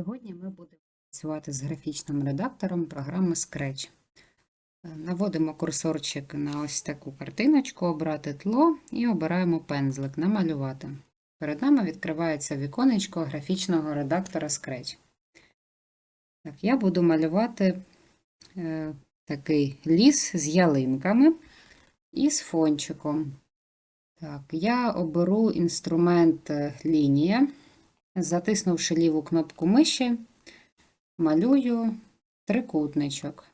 Сьогодні ми будемо працювати з графічним редактором програми Scratch. Е, Наводимо курсорчик на ось таку картиночку, обрати тло і обираємо пензлик намалювати. Перед нами відкривається віконечко графічного редактора Scratch. Так, я буду малювати е, такий ліс з ялинками і з фончиком. Так, я оберу інструмент е, лінія. Затиснувши ліву кнопку миші, малюю трикутничок.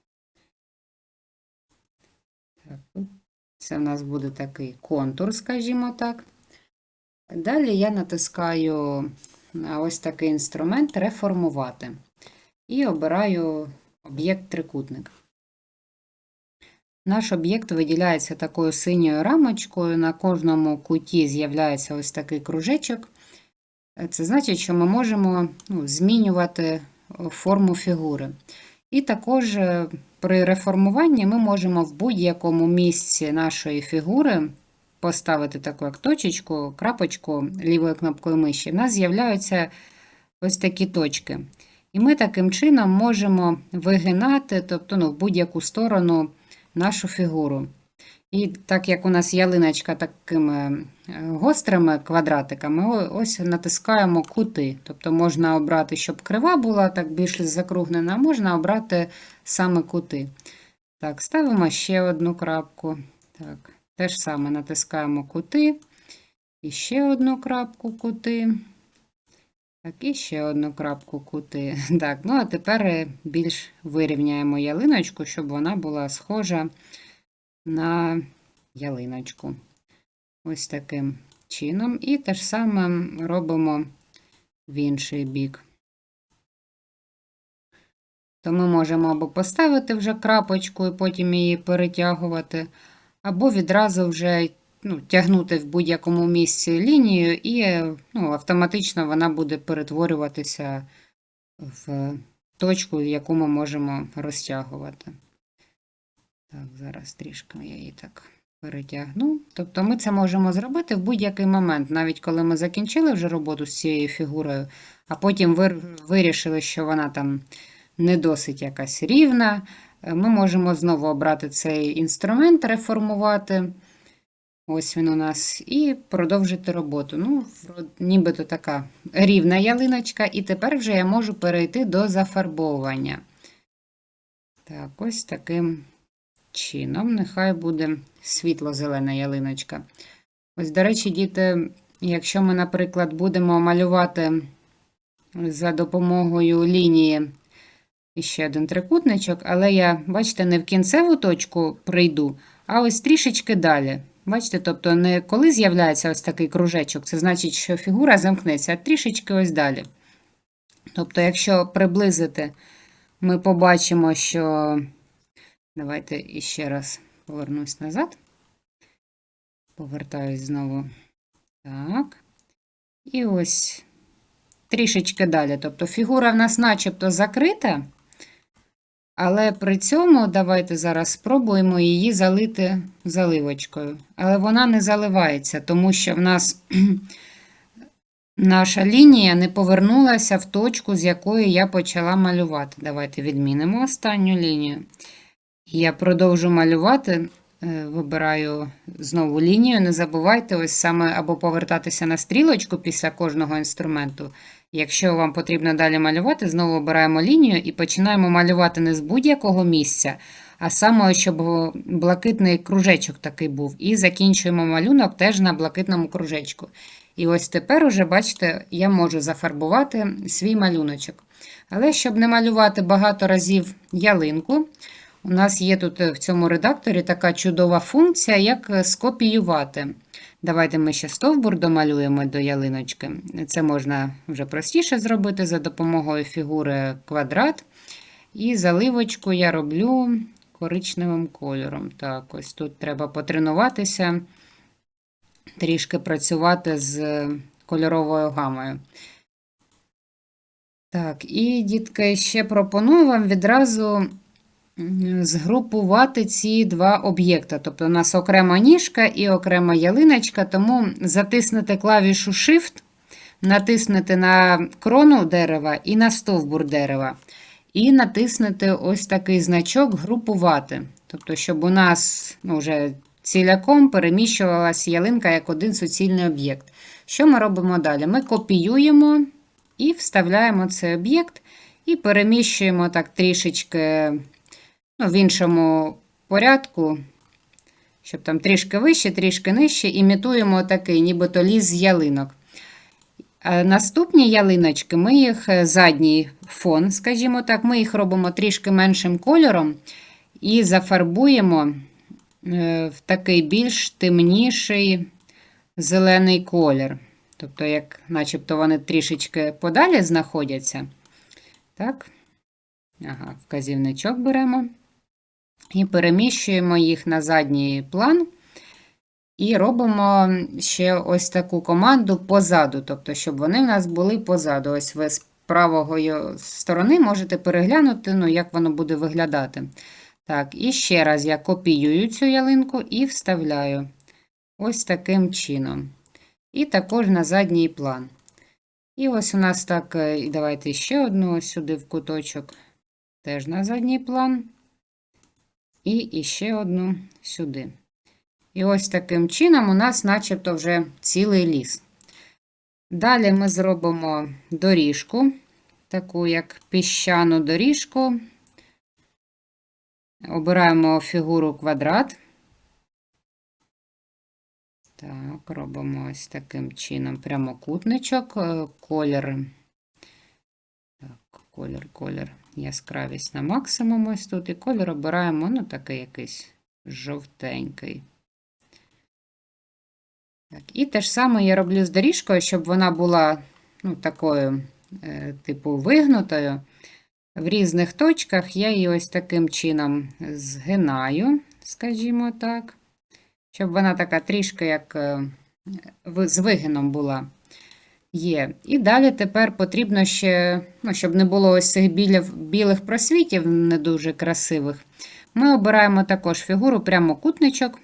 Це в нас буде такий контур, скажімо так. Далі я натискаю на ось такий інструмент реформувати і обираю об'єкт трикутник. Наш об'єкт виділяється такою синьою рамочкою, на кожному куті з'являється ось такий кружечок. Це значить, що ми можемо ну, змінювати форму фігури. І також е, при реформуванні ми можемо в будь-якому місці нашої фігури поставити таку як точечку, крапочку лівою кнопкою миші. У нас з'являються ось такі точки. І ми таким чином можемо вигинати, тобто ну, в будь-яку сторону нашу фігуру. І так як у нас ялиночка такими гострими квадратиками, ось натискаємо кути. Тобто можна обрати, щоб крива була так більш закруглена, а можна обрати саме кути. Так, ставимо ще одну крапку. Так, те ж саме натискаємо кути. І ще одну крапку кути. Так, і ще одну крапку кути. Так, ну а тепер більш вирівняємо ялиночку, щоб вона була схожа на ялиночку. Ось таким чином. І те ж саме робимо в інший бік. То ми можемо або поставити вже крапочку і потім її перетягувати, або відразу вже ну, тягнути в будь-якому місці лінію, і ну, автоматично вона буде перетворюватися в точку, яку ми можемо розтягувати. Так, зараз трішки я її так перетягну. Тобто ми це можемо зробити в будь-який момент, навіть коли ми закінчили вже роботу з цією фігурою, а потім вирішили, що вона там не досить якась рівна. е, Ми можемо знову обрати цей інструмент, реформувати. Ось він у нас, і продовжити роботу. Ну, нібито така рівна ялиночка, і тепер вже я можу перейти до зафарбовування. Так, ось таким чином. Нехай буде світло-зелена ялиночка. Ось, до речі, діти, якщо ми, наприклад, будемо малювати за допомогою лінії ще один трикутничок, але я, бачите, не в кінцеву точку прийду, а ось трішечки далі. Бачите, тобто не коли з'являється ось такий кружечок, це значить, що фігура замкнеться, а трішечки ось далі. Тобто, якщо приблизити, ми побачимо, що Давайте іще раз повернусь назад. Повертаюсь знову. Так. І ось трішечки далі. Тобто фігура в нас начебто закрита, але при цьому давайте зараз спробуємо її залити заливочкою. Але вона не заливається, тому що в нас наша лінія не повернулася в точку, з якої я почала малювати. Давайте відмінимо останню лінію. Я продовжу малювати, е, вибираю знову лінію. Не забувайте ось саме або повертатися на стрілочку після кожного інструменту. Якщо вам потрібно далі малювати, знову обираємо лінію і починаємо малювати не з будь-якого місця, а саме, щоб блакитний кружечок такий був. І закінчуємо малюнок теж на блакитному кружечку. І ось тепер, уже, бачите, я можу зафарбувати свій малюночок. Але щоб не малювати багато разів ялинку, у нас є тут е, в цьому редакторі така чудова функція, як е, скопіювати. Давайте ми ще стовбур домалюємо до ялиночки. Це можна вже простіше зробити за допомогою фігури квадрат. І заливочку я роблю коричневим кольором. Так, ось тут треба потренуватися, трішки працювати з кольоровою гамою. Так, і, дітки, ще пропоную вам відразу згрупувати ці два об'єкти. Тобто у нас окрема ніжка і окрема ялиночка, тому затиснути клавішу Shift натиснути на крону дерева і на стовбур дерева. І натиснути ось такий значок групувати. Тобто, щоб у нас ну, вже ціляком переміщувалася ялинка як один суцільний об'єкт. Що ми робимо далі? Ми копіюємо і вставляємо цей об'єкт і переміщуємо так трішечки ну, в іншому порядку, щоб там трішки вище, трішки нижче, імітуємо такий, нібито ліс з ялинок. Е, Наступні ялиночки, ми їх е, задній фон, скажімо так, ми їх робимо трішки меншим кольором і зафарбуємо е, в такий більш темніший зелений колір. Тобто, як начебто вони трішечки подалі знаходяться. Так, ага, вказівничок беремо і переміщуємо їх на задній план. І робимо ще ось таку команду позаду, тобто, щоб вони в нас були позаду. Ось ви з правої сторони можете переглянути, ну, як воно буде виглядати. Так, і ще раз я копіюю цю ялинку і вставляю ось таким чином. І також на задній план. І ось у нас так, е, давайте ще одну сюди в куточок, теж на задній план. І іще одну сюди. І ось таким чином у нас начебто вже цілий ліс. Далі ми зробимо доріжку, таку як піщану доріжку. Обираємо фігуру квадрат. Так, робимо ось таким чином прямокутничок, е, колір. Так, колір, колір, яскравість на максимум ось тут. І колір обираємо, ну, такий якийсь жовтенький. Так, І те ж саме я роблю з доріжкою, щоб вона була ну, такою, е, типу, вигнутою. В різних точках я її ось таким чином згинаю, скажімо так, щоб вона така трішки як е, з вигином була. Є. І далі тепер потрібно ще, ну, щоб не було ось цих білів, білих просвітів не дуже красивих. Ми обираємо також фігуру прямокутничок.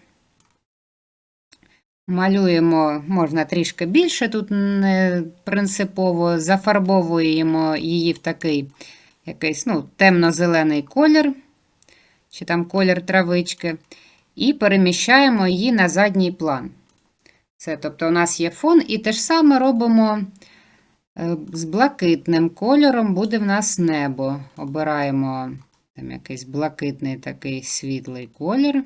Малюємо, можна трішки більше, тут не принципово, зафарбовуємо її в такий якийсь ну, темно-зелений колір, чи там колір травички, і переміщаємо її на задній план. Це, тобто, у нас є фон, і те ж саме робимо е, з блакитним кольором, буде в нас небо. Обираємо там якийсь блакитний такий світлий колір.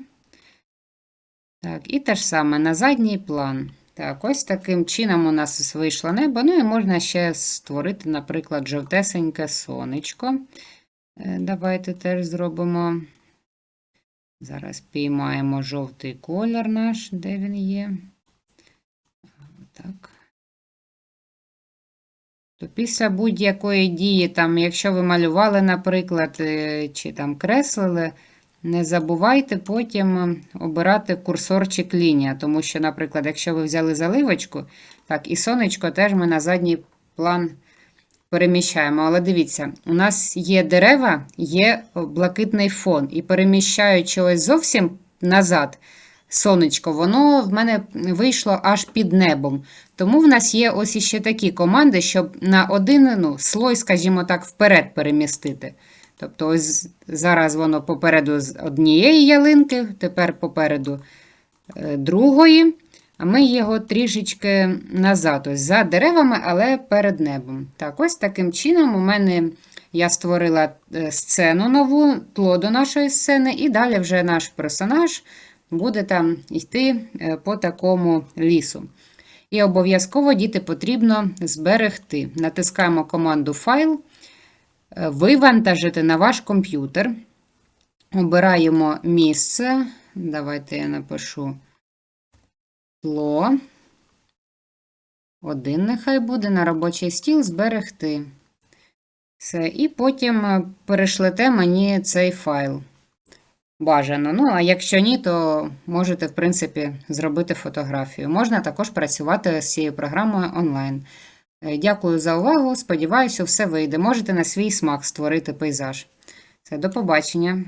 Так, і те ж саме на задній план. Так, ось таким чином у нас вийшло небо. Ну і можна ще створити, наприклад, жовтесеньке сонечко. Е, Давайте теж зробимо. Зараз піймаємо жовтий колір наш, де він є. Так. То після будь-якої дії, там, якщо ви малювали, наприклад, е, чи там креслили, не забувайте потім е, обирати курсорчик лінія, тому що, наприклад, якщо ви взяли заливочку, так, і сонечко теж ми на задній план переміщаємо. Але дивіться, у нас є дерева, є блакитний фон, і переміщаючи ось зовсім назад сонечко, воно в мене вийшло аж під небом. Тому в нас є ось іще такі команди, щоб на один ну, слой, скажімо так, вперед перемістити. Тобто, ось зараз воно попереду з однієї ялинки, тепер попереду е, другої, а ми його трішечки назад, ось за деревами, але перед небом. Так, ось таким чином у мене я створила е, сцену нову, тло до нашої сцени, і далі вже наш персонаж буде там йти е, по такому лісу. І обов'язково діти потрібно зберегти. Натискаємо команду Файл, е, вивантажити на ваш комп'ютер. Обираємо місце. Давайте я напишу тло. Один нехай буде на робочий стіл зберегти. Все. І потім е, перешлете мені цей файл. Бажано. Ну, а якщо ні, то можете, в принципі, зробити фотографію. Можна також працювати з цією програмою онлайн. Е, Дякую за увагу. Сподіваюся, все вийде. Можете на свій смак створити пейзаж. Все, до побачення.